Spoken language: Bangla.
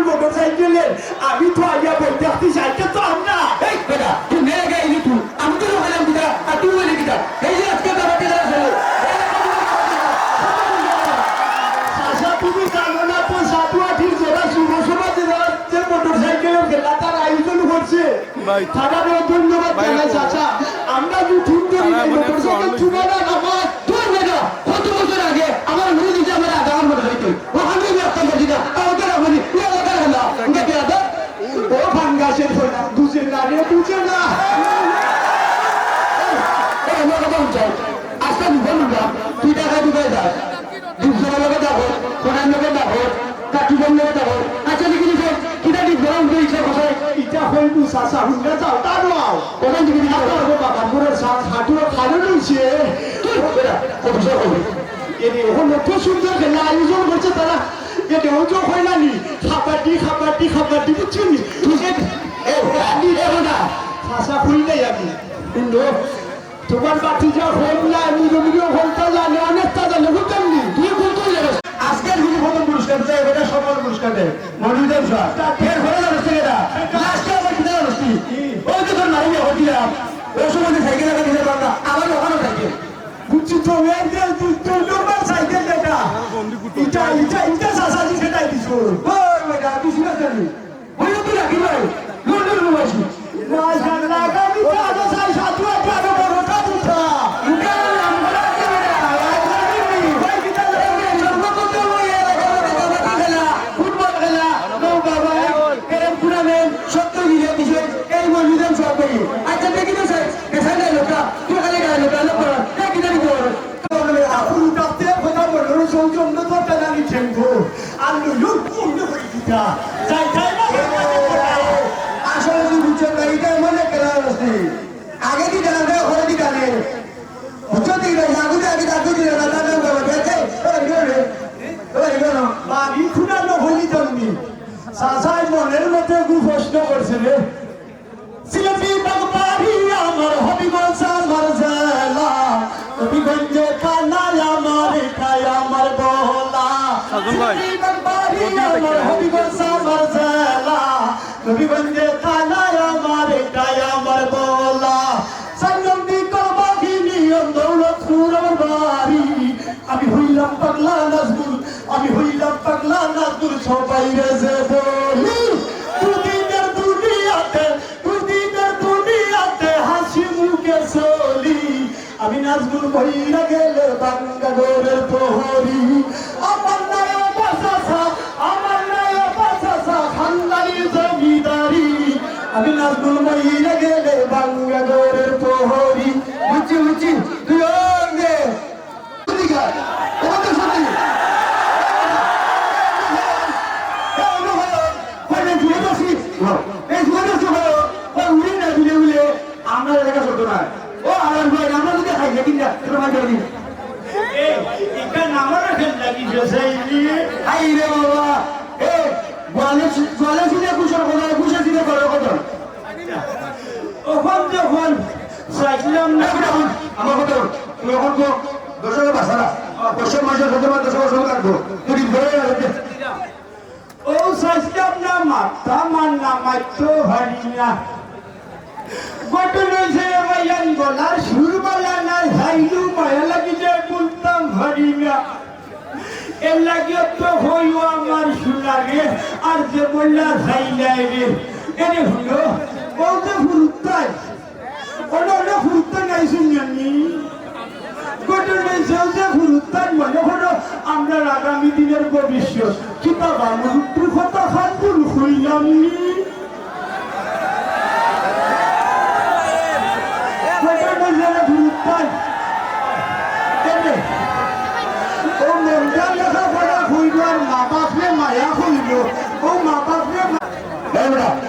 আমি তো আইয়া বই দেখতে চাইতে তো আমরা। এই বেটা তুই মেরে গেলি তুই। আমি তো বললাম কিটা আর তুই বলি কিটা এই যে আজকে ব্যাপারটা যারা ছিল আশা তুমি জানো না তো সাতুয়া ঠিক যারা শুভ সমাজে যে মোটর সাইকেলের খেলা তার আয়োজন করছে। তারা ধন্যবাদ ভাই, চাচা আমরা যুথুন ধরি তারা মনে মোটর সাইকেল হয় ভাঙ্গাসের ফোনা বুঝে না রে বুঝে না আজকে দুটো লুকা তুই টাকা দুটো যাস দুজনের লোকে যাব কোনার লোকে যাব কাটিবার লোকে যাব আচ্ছা লিখি লিখে কিটা ঠিক গরম করে ইচ্ছা বসাই ইটা হইবু চাচা হুঙ্গা যাও তারও আও কোথায় দিকে দিকে আপনার বাবা মোরের সাথ হাঁটুর খালো রয়েছে কত হবে এনে ওখান এত সুন্দর খেলা আয়োজন করছে তারা এনে ওজো হয় না নি খাবারটি খাবারটি খাবারটি বুঝছ না খুলি নাই আমি। কিন্তু তোমার বাতি যা হোম না মুজো মুজো হোমটা জানে অনেকটা জানে বুঝছেন নি তুই কোন আজকের গুরু প্রথম পুরস্কার দেয় এটা সফল পুরস্কার দেয়। মনিদেব স্যার ফের ঘরে যাবে এটা লাস্টে আমার কিনা জানিস ওই তো তোর নারী দিলাম ওই সময় সাইকেল লাগা দিতে পারলাম না আমার ওখানে সাইকেল। বুঝছি তো যে দুই নম্বর সাইকেল এটা। ইটা ইটা ইটা সাসাজি সেটাই দিছো। আর লুক পূর্ণ হয়ে দিতা যাই যাই না। আসলে তুই বুঝছ না এটা মনে খেলা আসছে আগে কি জানা দেয় ওখানে কি জানে বুঝছ তুই না আগে দাদু দিলে না করব ঠিক আছে? ওরা করে ওরা কি করে বাড়ি খুঁড়ানো হলি জন্মি সাসাই মনের মধ্যে গু প্রশ্ন করছে রে। সিলপি বাগবাড়ি আমার হবিগঞ্জ আমার জেলা। হবিগঞ্জে কানাই আমার বলা সাজন ভাই, সিলপি বাগবাড়ি আমার এটাই আমি হইলাম পাগলা রেজে বলি গেলে বাঙ্গালোরের প্রহরী। আমার আমি নাজমুল বইরা গেলে বাঙ্গালোরের প্রহরী। বুঝছি বুঝছি তুই ওর দে সত্যি গা ওখান তো সত্যি আমরা দেখা চলতো না ও আমার ভাই আমরা যদি খাই দেখি না এটা নামার খেল লাগি সেই আই রে বাবা। এ গোয়ালে গোয়ালে সিনে কুশল কথা কুশল সিনে করে কথা ওখান যখন চাইছিলাম না আমার কথা বল। এখন তো দর্শকের বাসা না? দর্শক মাসের সাথে মাত্র সবার লাগবো? তুই ধরে ও চাইছিলাম না মাথা মান না মাত্র হারি না। গঠন হয়েছে মাইয়ান গলার সুর মালা না ঝাইলু মায়া লাগি। বলতাম না এর লাগে তো হইও আমার সুলাগে, আর যে বললা ঝাইলাই রে। এনে হলো ও যে ফুরুত্তাই ওটা ওটা নাই আমরা আগামী দিনের ভবিষ্যৎ। পুরুষ হইলাম নি। ফুরুত্তাই এনে Dobra.